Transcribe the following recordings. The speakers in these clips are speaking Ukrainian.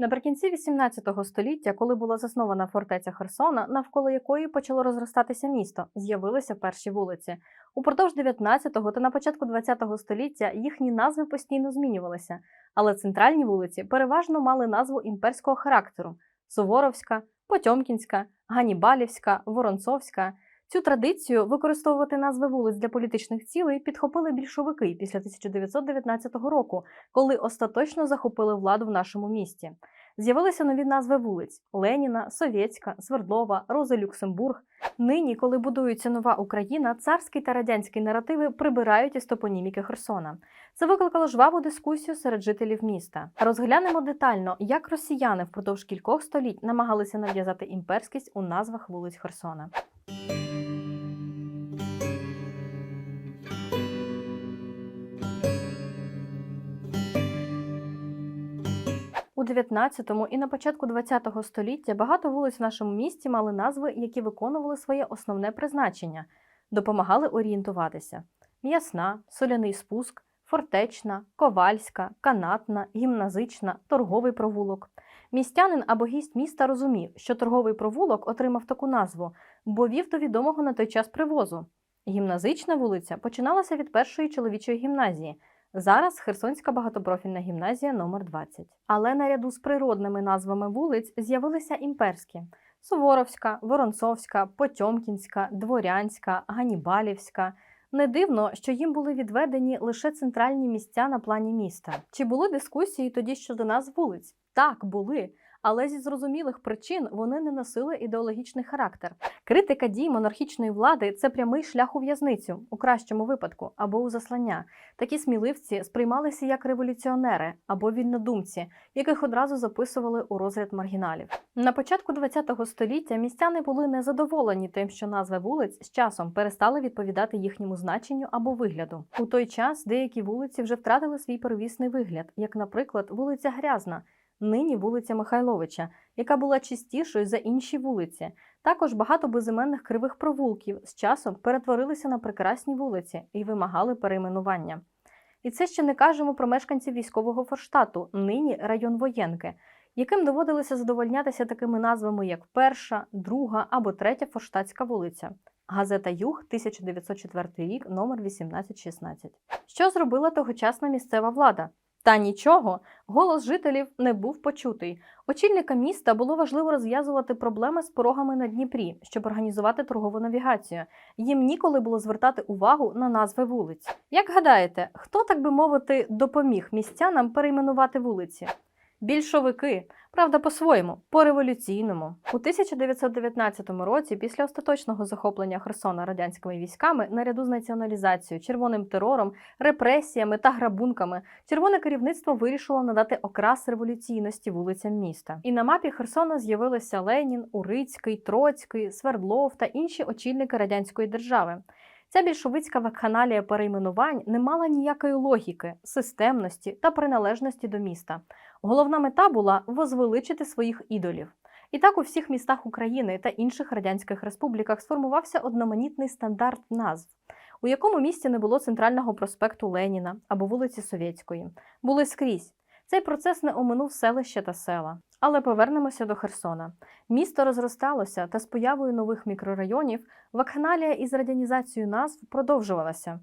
Наприкінці XVIII століття, коли була заснована фортеця Херсона, навколо якої почало розростатися місто, з'явилися перші вулиці. Упродовж 19-го та на початку 20-го століття їхні назви постійно змінювалися, але центральні вулиці переважно мали назву імперського характеру: Суворовська, Потьомкінська, Ганібалівська, Воронцовська. Цю традицію використовувати назви вулиць для політичних цілей підхопили більшовики після 1919 року, коли остаточно захопили владу в нашому місті. З'явилися нові назви вулиць: Леніна, Совєтська, Свердлова, Рози Люксембург. Нині, коли будується нова Україна, царський та радянський наративи прибирають із топоніміки Херсона. Це викликало жваву дискусію серед жителів міста. Розглянемо детально, як росіяни впродовж кількох століть намагалися нав'язати імперськість у назвах вулиць Херсона. У 19-му і на початку 20-го століття багато вулиць в нашому місті мали назви, які виконували своє основне призначення, допомагали орієнтуватися: м'ясна, соляний спуск, фортечна, ковальська, канатна, гімназична, торговий провулок. Містянин або гість міста розумів, що торговий провулок отримав таку назву, бо вів до відомого на той час привозу. Гімназична вулиця починалася від першої чоловічої гімназії. Зараз Херсонська багатопрофільна гімназія номер 20 Але наряду з природними назвами вулиць з'явилися імперські: Суворовська, Воронцовська, Потьомкінська, Дворянська, Ганібалівська. Не дивно, що їм були відведені лише центральні місця на плані міста. Чи були дискусії тоді щодо нас вулиць? Так, були. Але зі зрозумілих причин вони не носили ідеологічний характер. Критика дій монархічної влади це прямий шлях у в'язницю, у кращому випадку, або у заслання. Такі сміливці сприймалися як революціонери або вільнодумці, яких одразу записували у розряд маргіналів. На початку ХХ століття містяни були незадоволені тим, що назви вулиць з часом перестали відповідати їхньому значенню або вигляду. У той час деякі вулиці вже втратили свій первісний вигляд, як, наприклад, вулиця Грязна. Нині вулиця Михайловича, яка була чистішою за інші вулиці. Також багато безіменних кривих провулків з часом перетворилися на прекрасні вулиці і вимагали перейменування. І це ще не кажемо про мешканців військового форштату, нині район воєнки, яким доводилося задовольнятися такими назвами, як перша, друга або третя форштатська вулиця. Газета Юг, 1904 рік, номер 1816. Що зробила тогочасна місцева влада? Та нічого, голос жителів не був почутий. Очільника міста було важливо розв'язувати проблеми з порогами на Дніпрі, щоб організувати торгову навігацію. Їм ніколи було звертати увагу на назви вулиць. Як гадаєте, хто, так би мовити, допоміг містянам перейменувати вулиці? Більшовики, правда, по-своєму, по-революційному. У 1919 році, після остаточного захоплення Херсона радянськими військами, наряду з націоналізацією, червоним терором, репресіями та грабунками, червоне керівництво вирішило надати окрас революційності вулицям міста. І на мапі Херсона з'явилися Ленін, Урицький, Троцький, Свердлов та інші очільники радянської держави. Ця більшовицька вакханалія перейменувань не мала ніякої логіки, системності та приналежності до міста. Головна мета була возвеличити своїх ідолів. І так у всіх містах України та інших радянських республіках сформувався одноманітний стандарт назв, у якому місті не було центрального проспекту Леніна або вулиці Совєтської. Були скрізь. Цей процес не оминув селища та села. Але повернемося до Херсона. Місто розросталося, та з появою нових мікрорайонів вакханалія із радянізацією назв продовжувалася.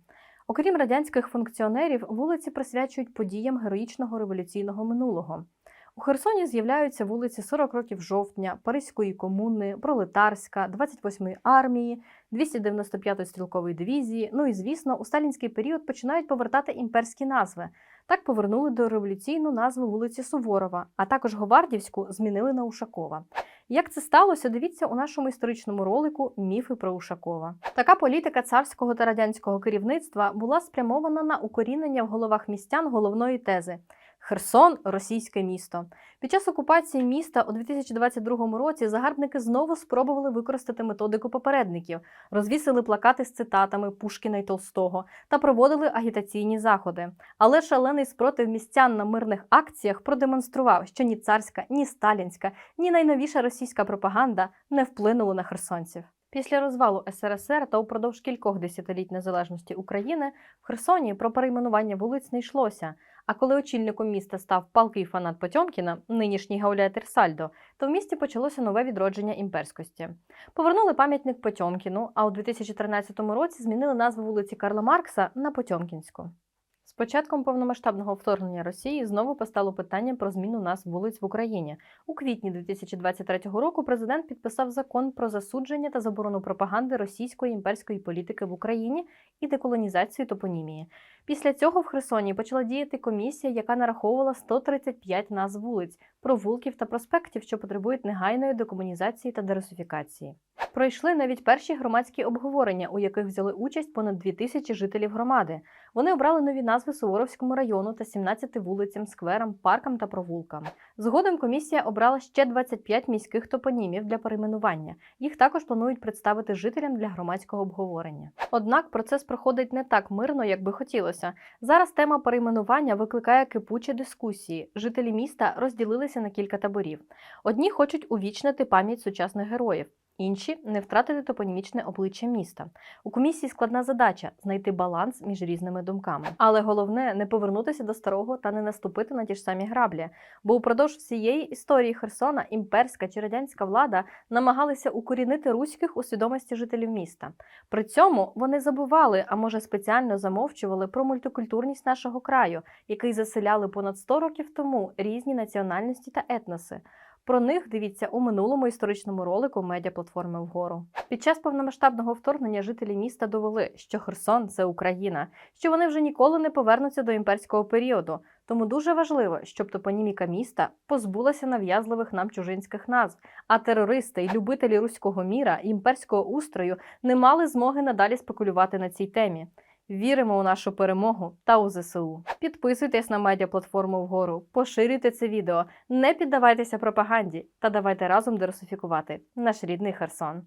Окрім радянських функціонерів, вулиці присвячують подіям героїчного революційного минулого. У Херсоні з'являються вулиці 40 років жовтня, Паризької комуни, Пролетарська, 28-ї армії, 295-ї стрілкової дивізії. Ну і звісно, у сталінський період починають повертати імперські назви. Так повернули до революційну назву вулиці Суворова, а також Говардівську змінили на Ушакова. Як це сталося, дивіться у нашому історичному ролику Міфи про Ушакова. Така політика царського та радянського керівництва була спрямована на укорінення в головах містян головної тези. Херсон російське місто. Під час окупації міста у 2022 році загарбники знову спробували використати методику попередників, розвісили плакати з цитатами Пушкіна й Толстого та проводили агітаційні заходи. Але шалений спротив містян на мирних акціях продемонстрував, що ні царська, ні сталінська, ні найновіша російська пропаганда не вплинули на херсонців. Після розвалу СРСР та упродовж кількох десятиліть незалежності України в Херсоні про перейменування вулиць не йшлося. А коли очільником міста став палкий фанат Потьомкіна, нинішній гауляйтер Сальдо, то в місті почалося нове відродження імперськості. Повернули пам'ятник Потьомкіну, а у 2013 році змінили назву вулиці Карла Маркса на Потьомкінську. З початком повномасштабного вторгнення Росії знову постало питання про зміну назв вулиць в Україні. У квітні 2023 року президент підписав закон про засудження та заборону пропаганди російської імперської політики в Україні і деколонізацію топонімії. Після цього в Херсоні почала діяти комісія, яка нараховувала 135 назв вулиць, провулків та проспектів, що потребують негайної декомунізації та дерусифікації. Пройшли навіть перші громадські обговорення, у яких взяли участь понад 2000 жителів громади. Вони обрали нові назви Суворовському району та 17 вулицям, скверам, паркам та провулкам. Згодом комісія обрала ще 25 міських топонімів для перейменування. Їх також планують представити жителям для громадського обговорення. Однак процес проходить не так мирно, як би хотілося. Зараз тема перейменування викликає кипучі дискусії. Жителі міста розділилися на кілька таборів. Одні хочуть увічнити пам'ять сучасних героїв. Інші не втратити топонімічне обличчя міста. У комісії складна задача знайти баланс між різними думками. Але головне не повернутися до старого та не наступити на ті ж самі граблі. Бо упродовж всієї історії Херсона імперська чи радянська влада намагалися укорінити руських у свідомості жителів міста. При цьому вони забували, а може спеціально замовчували про мультикультурність нашого краю, який заселяли понад 100 років тому різні національності та етноси. Про них дивіться у минулому історичному ролику медіаплатформи вгору. Під час повномасштабного вторгнення жителі міста довели, що Херсон це Україна, що вони вже ніколи не повернуться до імперського періоду. Тому дуже важливо, щоб топоніміка міста позбулася нав'язливих нам чужинських назв, а терористи й любителі руського міра і імперського устрою не мали змоги надалі спекулювати на цій темі. Віримо у нашу перемогу та у ЗСУ. Підписуйтесь на медіаплатформу вгору, поширюйте це відео, не піддавайтеся пропаганді та давайте разом дерусифікувати наш рідний Херсон.